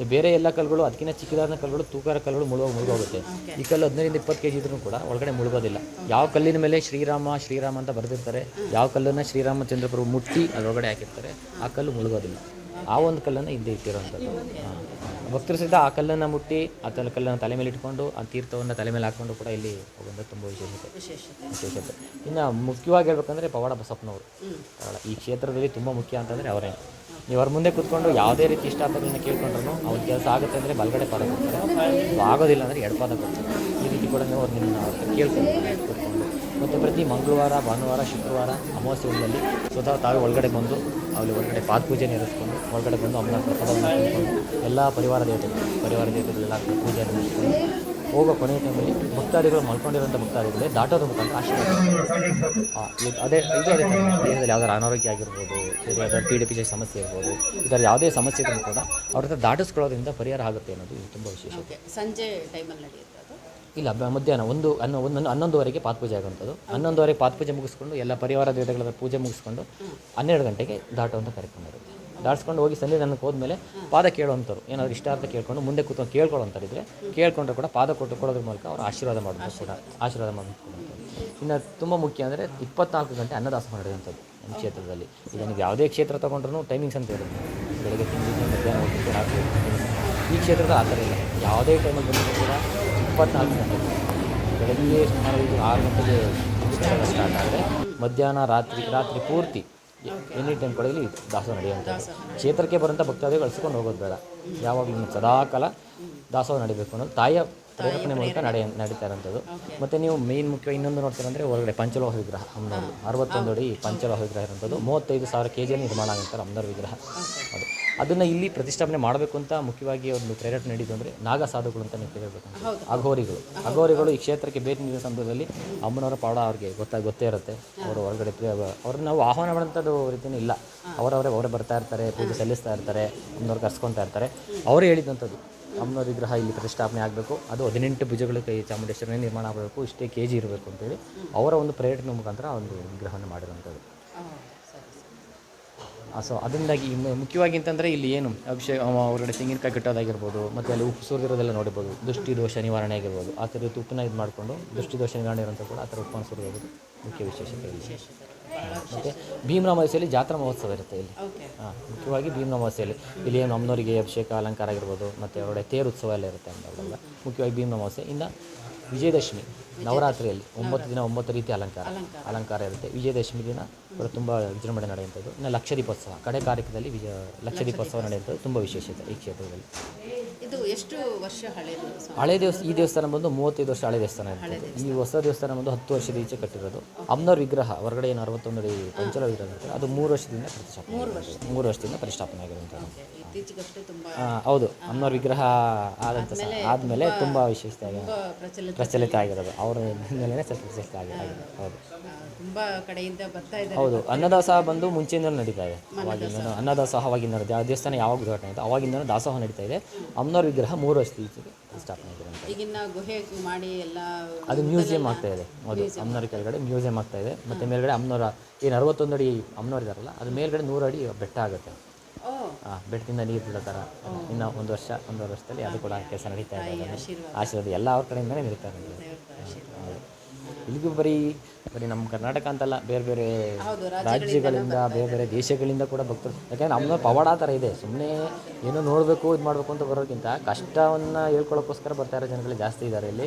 ಈ ಬೇರೆ ಎಲ್ಲ ಕಲ್ಲುಗಳು ಅದಕ್ಕಿಂತ ಚಿಕ್ಕದಾದ ಕಲ್ಲುಗಳು ತೂಕಾರ ಕಲ್ಲುಗಳು ಮುಳುಗೋ ಮುಳುಗೋಗುತ್ತೆ. ಈ ಕಲ್ಲು ಹದಿನೈದು ಇಪ್ಪತ್ತು ಕೆ ಜಿ ಇದ್ರೂ ಕೂಡ ಒಳಗಡೆ ಮುಳುಗೋದಿಲ್ಲ. ಯಾವ ಕಲ್ಲಿನ ಮೇಲೆ ಶ್ರೀರಾಮ ಶ್ರೀರಾಮ ಅಂತ ಬರೆದಿರ್ತಾರೆ ಯಾವ ಕಲ್ಲನ್ನು ಶ್ರೀರಾಮಚಂದ್ರ ಚಂದ್ರಪ್ರಭು ಮುಟ್ಟಿ ಅದರೊಳಗಡೆ ಹಾಕಿರ್ತಾರೆ ಆ ಕಲ್ಲು ಮುಳುಗೋದಿಲ್ಲ. ಆ ಒಂದು ಕಲ್ಲನ್ನು ಹಿಂದೆ ಇಟ್ಟಿರುವಂಥದ್ದು. ಭಕ್ತರು ಸಹಿತ ಆ ಕಲ್ಲನ್ನು ಮುಟ್ಟಿ ಆ ತಲೆ ಕಲ್ಲನ್ನು ತಲೆ ಮೇಲೆ ಇಟ್ಕೊಂಡು ಆ ತೀರ್ಥವನ್ನು ತಲೆ ಮೇಲೆ ಹಾಕ್ಕೊಂಡು ಕೂಡ ಇಲ್ಲಿ ಹೋಗೋದು ತುಂಬ ವಿಶೇಷತೆ.
ವಿಶೇಷತೆ.
ಇನ್ನು ಮುಖ್ಯವಾಗಿ ಹೇಳ್ಬೇಕಂದ್ರೆ ಪವಾಡ ಬಸಪ್ಪನವರು. ಪವಾಡ ಈ ಕ್ಷೇತ್ರದಲ್ಲಿ ತುಂಬ ಮುಖ್ಯ ಅಂತಂದರೆ ಅವರೇ. ನೀವು ಮುಂದೆ ಕೂತ್ಕೊಂಡು ಯಾವುದೇ ರೀತಿ ಇಷ್ಟಾರ್ಥಗಳನ್ನ ಕೇಳ್ಕೊಂಡ್ರು ಅವ್ರ ಕೆಲಸ ಆಗುತ್ತೆ ಅಂದರೆ ಬಲಗಡೆ ಪಾದ ಕೊಡ್ತಾರೆ. ಆಗೋದಿಲ್ಲ ಅಂದರೆ ಎಡಪಾದ ಕೊಡ್ತಾರೆ. ಈ ರೀತಿ ಕೂಡ ನೀವು ಅವ್ರು ಹತ್ರ ಕೇಳ್ಕೊಂಡು ಮತ್ತು ಪ್ರತಿ ಮಂಗಳವಾರ, ಭಾನುವಾರ, ಶುಕ್ರವಾರ ಅಮಾವಾಸ್ಯೆಗಳಲ್ಲಿ ಸ್ವತಃ ತಾವೇ ಒಳಗಡೆ ಬಂದು ಅಲ್ಲಿ ಒಳಗಡೆ ಪಾದ ಪೂಜೆ ನೆರೆಸ್ಕೊಂಡು ಒಳಗಡೆ ಬಂದು ಅಮ್ಮನ ತಿಂದ್ಕೊಂಡು ಎಲ್ಲ ಪರಿವಾರ ದೇವತೆಗಳು, ಪರಿವಾರ ದೇವತೆಗಳೆಲ್ಲ ಪೂಜೆ ನಡೆಸ್ಕೊಂಡು ಹೋಗೋ ಕೊನೆಯ ಟೈಮಲ್ಲಿ ಮುಕ್ತಾದಿಗಳು ಮಲ್ಕೊಂಡಿರೋಂಥ ಭಕ್ತಾದಿಗಳೇ ದಾಟೋದ್ರ ಮುಖಾಂತರ ಆಶೀರ್ವಾದ ಅದೇ ಇದು ಅದೇ. ದೇಹದಲ್ಲಿ ಯಾವ್ದಾರು ಅನಾರೋಗ್ಯ ಆಗಿರ್ಬೋದು ಪಿ ಡಿ ಪಿ ಸಮಸ್ಯೆ ಇರ್ಬೋದು ಈ ಥರ ಯಾವುದೇ ಸಮಸ್ಯೆ ಇದ್ರೂ ಕೂಡ ಅವ್ರ ಹತ್ರ ದಾಟಿಸ್ಕೊಳ್ಳೋದ್ರಿಂದ ಪರಿಹಾರ ಆಗುತ್ತೆ ಅನ್ನೋದು ಇದು ತುಂಬ ವಿಶೇಷ.
ಸಂಜೆ ಟೈಮಲ್ಲಿ ನಡೆಯುತ್ತೆ
ಇಲ್ಲ ಮಧ್ಯಾಹ್ನ ಒಂದು ಅನ್ನೋ ಒಂದು ಹನ್ನೊಂದುವರೆಗೆ ಪಾತ್ಪೂಜೆ ಆಗುವಂಥದ್ದು. ಹನ್ನೊಂದುವರೆಗೆ ಪಾತ್ಪೂಜೆ ಮುಗಿಸ್ಕೊಂಡು ಎಲ್ಲ ಪರಿವಾರ ದೇವತೆಗಳ ಪೂಜೆ ಮುಗಿಸ್ಕೊಂಡು ಹನ್ನೆರಡು ಗಂಟೆಗೆ ದಾಟುವಂಥ ಕಾರ್ಯಕ್ರಮ ಇರುತ್ತೆ. ದಾಟ್ಸ್ಕೊಂಡು ಹೋಗಿ ಸನ್ನಿಧಾನಕ್ಕೆ ಹೋದ್ಮೇಲೆ ಪಾದ ಕೇಳುವಂಥವ್ರು. ಏನಾದ್ರು ಅಂತ ಕೇಳ್ಕೊಂಡು ಮುಂದೆ ಕೂತ್ಕೊಂಡು ಇದ್ರೆ ಕೇಳ್ಕೊಂಡ್ರೆ ಕೂಡ ಪಾದ ಕೊಟ್ಟು ಕೊಡೋದ್ರ ಮೂಲಕ ಅವ್ರು ಆಶೀರ್ವಾದ ಮಾಡೋದು ಕೂಡ. ಆಶೀರ್ವಾದ ಮಾಡೋದು ಇನ್ನು ತುಂಬ ಮುಖ್ಯ ಅಂದರೆ ಇಪ್ಪತ್ನಾಲ್ಕು ಗಂಟೆ ಅನ್ನದಾಸೋಹ ನಡೆಯುವಂಥದ್ದು ನಮ್ಮ ಕ್ಷೇತ್ರದಲ್ಲಿ. ಈಗ ನೀವು ಯಾವುದೇ ಕ್ಷೇತ್ರ ತೊಗೊಂಡ್ರೂ ಟೈಮಿಂಗ್ಸ್ ಅಂತ ಇರುತ್ತೆ ಬೆಳಗ್ಗೆ ತಿಂಡಿ, ಮಧ್ಯಾಹ್ನ. ಈ ಕ್ಷೇತ್ರದ ಆ ಥರ ಇಲ್ಲ. ಯಾವುದೇ ಟೈಮಲ್ಲಿ ಬಂದರೂ ಕೂಡ ಇಪ್ಪತ್ನಾಲ್ಕು ಗಂಟೆ. ಬೆಳಗ್ಗೆ ಸುಮಾರು ಐದು ಆರು ಗಂಟೆಗೆ ಸ್ಟಾರ್ಟ್ ಆದರೆ ಮಧ್ಯಾಹ್ನ ರಾತ್ರಿ ರಾತ್ರಿ ಪೂರ್ತಿ ಎನಿ ಟೈಮ್ ಕೂಡ ಇಲ್ಲಿ ದಾಸೋಹ ನಡೆಯುವಂಥದ್ದು. ಕ್ಷೇತ್ರಕ್ಕೆ ಬರುವಂಥ ಭಕ್ತಾದಿಗಳು ಅಳಿಸ್ಕೊಂಡು ಹೋಗೋದು ಬೇಡ. ಯಾವಾಗಲೂ ಸದಾಕಾಲ ದಾಸೋಹ ನಡಿಬೇಕು ಅನ್ನೋದು ತಾಯಿಯ ಪ್ರೇರೇಪಣೆ ಮೂಲಕ ನಡೆ ನಡೀತಾ ಇರೋಂಥದ್ದು ಮತ್ತು ನೀವು ಮೇನ್ ಮುಖ್ಯ ಇನ್ನೊಂದು ನೋಡ್ತೀರಂದರೆ ಹೊರಗಡೆ ಪಂಚಲೋಹ ವಿಗ್ರಹ ಅಮ್ಮನವರು ಅರವತ್ತೊಂದು ಅಡಿ ಪಂಚಲೋಹ ವಿಗ್ರಹ ಇರೋಂಥದ್ದು ಮೂವತ್ತೈದು ಸಾವಿರ ಕೆ ಜಿಯಲ್ಲಿ ನಿರ್ಮಾಣ ಆಗಿರ್ತಾರೆ ಅಮ್ಮನವ್ರ ವಿಗ್ರಹ. ಅದು. ಅದನ್ನು ಇಲ್ಲಿ ಪ್ರತಿಷ್ಠಾಪನೆ ಮಾಡಬೇಕು ಅಂತ ಮುಖ್ಯವಾಗಿ ಒಂದು ಪ್ರೇರೇಪಣೆ ನೀಡಿದ್ದು ಅಂದರೆ ನಾಗ ಸಾಧುಗಳು ಅಂತ ನೀವು ಕೇಳಿರ್ಬೇಕು. ಅಘೋರಿಗಳು. ಅಘೋರಿಗಳು ಈ ಕ್ಷೇತ್ರಕ್ಕೆ ಭೇಟಿ ನೀಡಿದ ಸಂದರ್ಭದಲ್ಲಿ ಅಮ್ಮನವರ ಪಾಡ ಅವ್ರಿಗೆ ಗೊತ್ತಾಗ ಗೊತ್ತೇ ಇರುತ್ತೆ. ಅವರು ಹೊರಗಡೆ ಅವ್ರನ್ನ ನಾವು ಆಹ್ವಾನ ಮಾಡೋಂಥದ್ದು ರೀತಿಯೂ ಇಲ್ಲ. ಅವರವರೇ ಅವರೇ ಬರ್ತಾ ಇರ್ತಾರೆ ಪೂಜೆ ಸಲ್ಲಿಸ್ತಾ ಇರ್ತಾರೆ ಅಮ್ಮನವ್ರು ಕರ್ಸ್ಕೊತಾ ಇರ್ತಾರೆ. ಅವರೇ ಹೇಳಿದಂಥದ್ದು. ಅಮ್ಮನವ್ರ ವಿಗ್ರಹ ಇಲ್ಲಿ ಪ್ರತಿಷ್ಠಾಪನೆ ಆಗಬೇಕು. ಅದು ಹದಿನೆಂಟು ಭುಜಗಳು ಕೈ ಚಾಮುಂಡೇಶ್ವರನೇ ನಿರ್ಮಾಣ ಆಗಬೇಕು. ಇಷ್ಟೇ ಕೆ ಜಿ ಇರಬೇಕು ಅಂತೇಳಿ ಅವರ ಒಂದು ಪ್ರೇರಣೆ ಮುಖಾಂತರ ಒಂದು ವಿಗ್ರಹವನ್ನು ಮಾಡಿರುವಂಥದ್ದು. ಸೊ ಅದರಿಂದಾಗಿ ಮುಖ್ಯವಾಗಿ ಅಂತಂದರೆ ಇಲ್ಲಿ ಏನು ಅಭಿಷೇಕ ಹೊರಗಡೆ ತೆಂಗಿನಕಾಯಿ ಕಟ್ಟೋದಾಗಿರ್ಬೋದು, ಮತ್ತು ಅಲ್ಲಿ ಉಪ್ಪು ಸುರಿದಿರೋದೆಲ್ಲ ನೋಡಿರ್ಬೋದು ದೃಷ್ಟಿ ದೋಷ ನಿವಾರಣೆ ಆಗಿರ್ಬೋದು. ಆ ಥರದ ಉಪ್ಪನ್ನ ಇದು ಮಾಡಿಕೊಂಡು ದೃಷ್ಟಿ ದೋಷ ನಿವಾರಣೆ ಇರೋಂಥ ಕೂಡ ಆ ಥರ ಉಪ್ಪನ್ನು ಸುರಿಯೋದು ಮುಖ್ಯ ವಿಶೇಷತೆ. ಮತ್ತು ಭೀಮರಾಮ ಅಮಾವಾಸ್ಯೆಯಲ್ಲಿ ಜಾತ್ರಾ ಮಹೋತ್ಸವ ಇರುತ್ತೆ ಇಲ್ಲಿ. ಹಾಂ ಮುಖ್ಯವಾಗಿ ಭೀಮನ ಅಮಾವಾಸ್ಯೆಯಲ್ಲಿ ಇಲ್ಲಿ ಏನು ಅಮ್ಮನವರಿಗೆ ಅಭಿಷೇಕ ಅಲಂಕಾರ ಆಗಿರ್ಬೋದು ಮತ್ತು ಅವರ ತೇರು ಉತ್ಸವ ಎಲ್ಲ ಇರುತ್ತೆ ಅಂತಾಗಲ್ಲ ಮುಖ್ಯವಾಗಿ ಭೀಮನ ಅಮಾವಾಸ್ಯೆ ಇನ್ನು ವಿಜಯದಶಮಿ ನವರಾತ್ರಿಯಲ್ಲಿ ಒಂಬತ್ತು ದಿನ ಒಂಬತ್ತು ರೀತಿಯ ಅಲಂಕಾರ. ಅಲಂಕಾರ. ಇರುತ್ತೆ. ವಿಜಯದಶಮಿ ದಿನ ಅವರು ತುಂಬ ವಿಜೃಂಭಣೆ ನಡೆಯುವಂಥದ್ದು. ಇನ್ನು ಲಕ್ಷ ದೀಪೋತ್ಸವ ಕಡೆ ಕಾರ್ಯಕ್ರಮದಲ್ಲಿ ವಿಜಯ ಲಕ್ಷ ದೀಪೋತ್ಸವ ನಡೆಯುವಂಥದ್ದು ತುಂಬ ವಿಶೇಷತೆ ಈ ಕ್ಷೇತ್ರದಲ್ಲಿ.
ಇದು ಎಷ್ಟು ವರ್ಷ ಹಳೆಯದು
ಹಳೆ ದೇವಸ್ಥಾನ ಈ ದೇವಸ್ಥಾನ ಬಂದು ಮೂವತ್ತೈದು ವರ್ಷ ಹಳೆ ದೇವಸ್ಥಾನ ಇರ್ತದೆ ಈ ಹೊಸ ದೇವಸ್ಥಾನ ಬಂದು ಹತ್ತು ವರ್ಷದ ಈಚೆ ಕಟ್ಟಿರೋದು. ಅಮ್ಮನವ್ರ ವಿಗ್ರಹ ಹೊರಗಡೆ ಏನು ಅರವತ್ತೊಂದು ಅಡಿ ಪಂಚಲ ವಿಗ್ರಹ ಇರ್ತದೆ ಅದು ಮೂರು ವರ್ಷದಿಂದ ಪ್ರತಿಷ್ಠಾಪನೆ ಮೂರು ವರ್ಷ ಮೂರು ವರ್ಷದಿಂದ ಪ್ರತಿಷ್ಠಾಪನೆ ಆಗಿರುವಂಥದ್ದು
ಇತ್ತೀಚೆಗಷ್ಟೇ ತುಂಬ
ಆ, ಹೌದು. ಅಮ್ಮನವ್ರ ವಿಗ್ರಹ ಆದಂಥ ಸ- ಆದಮೇಲೆ ತುಂಬ ವಿಶೇಷತೆ ಆಗಿ
ಪ್ರಚಲಿತ
ಪ್ರಚಲಿತ ಆಗಿರೋದು. ಅವರ ಹಿನ್ನೆಲೆ ಸ್ವಲ್ಪ ಪ್ರಚಲಿತ ಆಗಿದೆ. ಆಗಿದೆ. ಹೌದು.
ಆ, ತುಂಬ ಕಡೆಯಿಂದ ಬರ್ತಾ ಇದ್ದಾರೆ
ಹೌದು. ಅನ್ನದಾಸೋಹ ಬಂದು ಮುಂಚೆಯಿಂದಲೂ ನಡೀತಾ ಇದೆ. ಅವಾಗಿಂದ ಅನ್ನದಾಸೋಹ ಅವಾಗಿಂದ ಆ ದೇವಸ್ಥಾನ ಯಾವಾಗ ಉದ್ಘಾಟನೆ ಆಯಿತು ಅವಾಗಿಂದ ದಾಸೋಹ ನಡೀತಾ ಇದೆ. ಅಮ್ಮನವ್ರ ವಿಗ್ರಹ ಮೂರು ವರ್ಷದ ಆಗಿರುವಂಥ
ಈಗಿನ ಗುಹೆ ಮಾಡಿ ಎಲ್ಲ
ಅದು ಮ್ಯೂಸಿಯಂ ಆಗ್ತಾ ಇದೆ. ಹೌದು ಅಮ್ಮನವ್ರ ಕೆಳಗಡೆ ಮ್ಯೂಸಿಯಂ ಆಗ್ತಾ ಇದೆ. ಮತ್ತೆ ಮೇಲ್ಗಡೆ ಅಮ್ಮನವರ ಏನು ಅರವತ್ತೊಂದು ಅಡಿ ಅಮ್ಮನವ್ರು ಇದಾರಲ್ಲ ಅದು ಮೇಲ್ಗಡೆ ನೂರು ಅಡಿ ಬೆಟ್ಟ ಆಗುತ್ತೆ. ಬೆಟ್ಟದಿಂದ ನೀರು ಬಿಡೋ ಥರ ಇನ್ನು ಒಂದು ವರ್ಷ ಒಂದೂವರೆ ವರ್ಷದಲ್ಲಿ ಅದು ಕೂಡ ಕೆಲಸ ನಡೀತಾ ಇದೆ
ಆಶೀರ್ವಾದ.
ಎಲ್ಲ ಅವ್ರ ಕಡೆಯಿಂದಲೇ ನಡೀತಾ ಇದೆ. ಇಲ್ಲಿಗೂ ಬರೀ ಬರೀ ನಮ್ಮ ಕರ್ನಾಟಕ ಅಂತಲ್ಲ ಬೇರೆ ಬೇರೆ ರಾಜ್ಯಗಳಿಂದ ಬೇರೆ ಬೇರೆ ದೇಶಗಳಿಂದ ಕೂಡ ಭಕ್ತರು. ಯಾಕೆಂದ್ರೆ ನಮ್ಮ ಪವಾಡ ಥರ ಇದೆ. ಸುಮ್ಮನೆ ಏನೋ ನೋಡಬೇಕು ಇದು ಮಾಡಬೇಕು ಅಂತ ಬರೋಕ್ಕಿಂತ ಕಷ್ಟವನ್ನು ಹೇಳ್ಕೊಳ್ಳೋಕ್ಕೋಸ್ಕರ ಬರ್ತಾ ಇರೋ ಜನಗಳು ಜಾಸ್ತಿ ಇದ್ದಾರೆ ಇಲ್ಲಿ.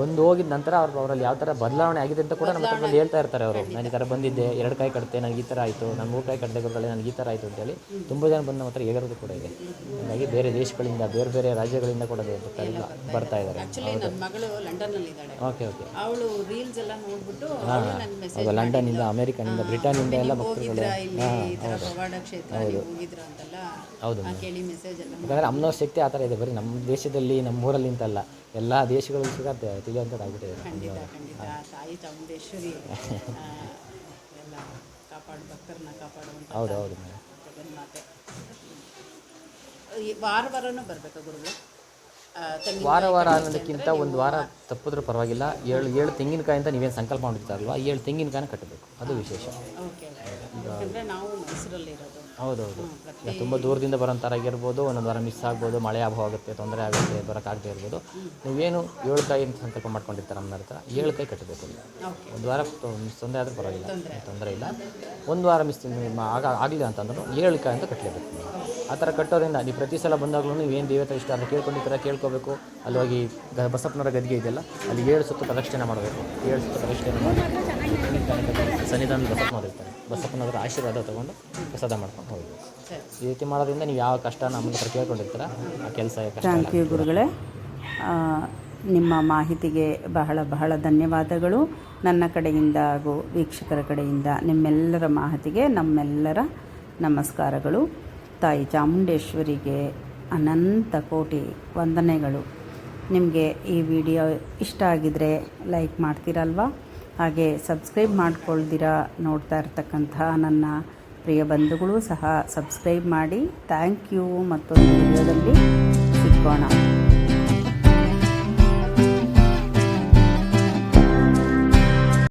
ಬಂದು ಹೋಗಿದ ನಂತರ ಅವ್ರು ಅವರಲ್ಲಿ ಯಾವ ಥರ ಬದಲಾವಣೆ ಆಗಿದೆ ಅಂತ ಕೂಡ ನಮ್ಮ ಹೇಳ್ತಾ ಇರ್ತಾರೆ ಅವರು. ನಾನು ಈ ಥರ ಬಂದಿದ್ದೆ ಎರಡು ಕಾಯಿ ಕಟ್ತೆ ನನಗೆ ಈ ಥರ ಆಯಿತು ನಾನು ಮೂರು ಕಾಯಿ ಕಟ್ಟದೆ ಬರಲಿ ನನಗೆ ಈ ಥರ ಆಯಿತು ಅಂತೇಳಿ ತುಂಬ ಜನ ಬಂದು ನಮ್ಮ ಹತ್ರ ಹೇಳೋದು ಕೂಡ ಇದೆ. ಹಾಗಾಗಿ ಬೇರೆ ದೇಶಗಳಿಂದ ಬೇರೆ ಬೇರೆ ರಾಜ್ಯಗಳಿಂದ ಕೂಡ ಬರ್ತಾ ಇದ್ದಾರೆ ಓಕೆ ಓಕೆ.
ಅವಳು ರೀಲ್ಸ್ ಎಲ್ಲ ನೋಡ್ಬಿಟ್ಟು ನನ್ನ ಮೆಸೇಜ್
ಹೌದು ಲಂಡನ್ನಿಂದ ಅಮೇರಿಕನಿಂದ ಬ್ರಿಟನ್ನಿಂದ ಎಲ್ಲ ಭಕ್ತರುಗಳು ಹೌದು.
ಹೌದು.
ಯಾಕಂದರೆ ಶಕ್ತಿ ಆ ಥರ ಇದೆ. ಬರೀ ನಮ್ಮ ದೇಶದಲ್ಲಿ ನಮ್ಮ ಊರಲ್ಲಿ ಅಂತಲ್ಲ ಎಲ್ಲ ದೇಶಗಳಲ್ಲಿ ತೆ- ತಿಳಿಯುವಂಥದ್ದಾಗ್ಬಿಟ್ಟಿದೆ ಹೌದು ಹೌದು
ವಾರ ವಾರನೂ ಬರಬೇಕಾ ಗುರುಗಳು?
ವಾರ ವಾರ ಅನ್ನೋದಕ್ಕಿಂತ ಒಂದು ವಾರ ತಪ್ಪಿದ್ರೂ ಪರವಾಗಿಲ್ಲ. ಏಳು ಏಳು ತೆಂಗಿನಕಾಯಿ ಅಂತ ನೀವೇನು ಸಂಕಲ್ಪ ಮಾಡಿರ್ತಾರಲ್ವ, ಏಳು ತೆಂಗಿನಕಾಯಿನ ಕಟ್ಟಬೇಕು. ಅದು ವಿಶೇಷ.
ಓಕೆ. ನಾವು ಮೈಸೂರಲ್ಲಿ ಇರೋದು
ಹೌದೌದು. ತುಂಬ ದೂರದಿಂದ ಬರೋಂಥರಾಗಿರ್ಬೋದು ಒಂದೊಂದು ವಾರ ಮಿಸ್ ಆಗ್ಬೋದು ಮಳೆ ಅಭಾವ ಆಗುತ್ತೆ ತೊಂದರೆ ಆಗುತ್ತೆ ಬರೋಕ್ಕಾಗದೇ ಇರ್ಬೋದು. ನೀವೇನು ಏಳು ಕಾಯಿ ಅಂತ ಸಂಕಲ್ಪ ಮಾಡ್ಕೊಂಡಿರ್ತಾರೆ ನಮ್ಮ ಹತ್ರ? ಏಳು ಕಾಯಿ ಕಟ್ಟಬೇಕು ಒಂದು ವಾರ ಮಿಸ್ ತೊಂದರೆ ಆದರೂ ಪರವಾಗಿಲ್ಲ. ತೊಂದರೆ ಇಲ್ಲ. ಒಂದು ವಾರ ಮಿಸ್ ಆಗ ಆಗಲಿಲ್ಲ ಅಂತಂದ್ರೂ ಏಳು ಕಾಯಿ ಅಂತ ಕಟ್ಟಲೇಬೇಕು. ಆ ಥರ ಕಟ್ಟೋದ್ರಿಂದ ನೀವು ಪ್ರತಿ ಸಲ ಬಂದಾಗಲೂ ನೀವು ಏನು ದೇವತೆ ಇಷ್ಟ ಅಂತ ಕೇಳ್ಕೊಂಡಿರ್ತಾರೆ ಕೇಳ್ಕೋಬೇಕು. ಅಲ್ಲಿ ಹೋಗಿ ಗ ಬಸಪ್ಪನವರ ಗದ್ದಿಗೆ ಇದೆಯಲ್ಲ ಅಲ್ಲಿ ಏಳು ಸುತ್ತು ಪ್ರದಕ್ಷಿಣೆ ಮಾಡಬೇಕು. ಏಳು ಸುತ್ತು ಪ್ರದಕ್ಷಿಣೆ ಮಾಡಿ. ಸನ್ನಿಧಾನ ಬಸಪ್ಪನವ್ರು ಇರ್ತಾರೆ ಬಸಪ್ಪನವರ ಆಶೀರ್ವಾದ ತೊಗೊಂಡು ಪ್ರಸಾದ ಮಾಡ್ಕೊಂಡು ಹೋಗಿ ಈ ರೀತಿ ಮಾಡೋದ್ರಿಂದ ನೀವು ಯಾವ ಕಷ್ಟ ನಮ್ಮ ಹತ್ರ ಕೇಳ್ಕೊಂಡಿರ್ತೀರ ಆ ಕೆಲಸ ಕಷ್ಟ
ಥ್ಯಾಂಕ್ ಯು ಗುರುಗಳೇ. ನಿಮ್ಮ ಮಾಹಿತಿಗೆ ಬಹಳ ಬಹಳ ಧನ್ಯವಾದಗಳು. ನನ್ನ ಕಡೆಯಿಂದ ಹಾಗೂ ವೀಕ್ಷಕರ ಕಡೆಯಿಂದ ನಿಮ್ಮೆಲ್ಲರ ಮಾಹಿತಿಗೆ ನಮ್ಮೆಲ್ಲರ ನಮಸ್ಕಾರಗಳು. ತಾಯಿ ಚಾಮುಂಡೇಶ್ವರಿಗೆ ಅನಂತ ಕೋಟಿ ವಂದನೆಗಳು. ನಿಮಗೆ ಈ ವಿಡಿಯೋ ಇಷ್ಟ ಆಗಿದರೆ ಲೈಕ್ ಮಾಡ್ತೀರಲ್ವಾ? ಹಾಗೆ ಸಬ್ಸ್ಕ್ರೈಬ್ ಮಾಡ್ಕೊಳ್ದಿರ ನೋಡ್ತಾ ಇರ್ತಕ್ಕಂತಹ ನನ್ನ ಪ್ರಿಯ ಬಂಧುಗಳು ಸಹ ಸಬ್ಸ್ಕ್ರೈಬ್ ಮಾಡಿ ಥ್ಯಾಂಕ್ ಯು ಮತ್ತೊಂದು ವಿಡಿಯೋದಲ್ಲಿ ಸಿಕ್ಕೋಣ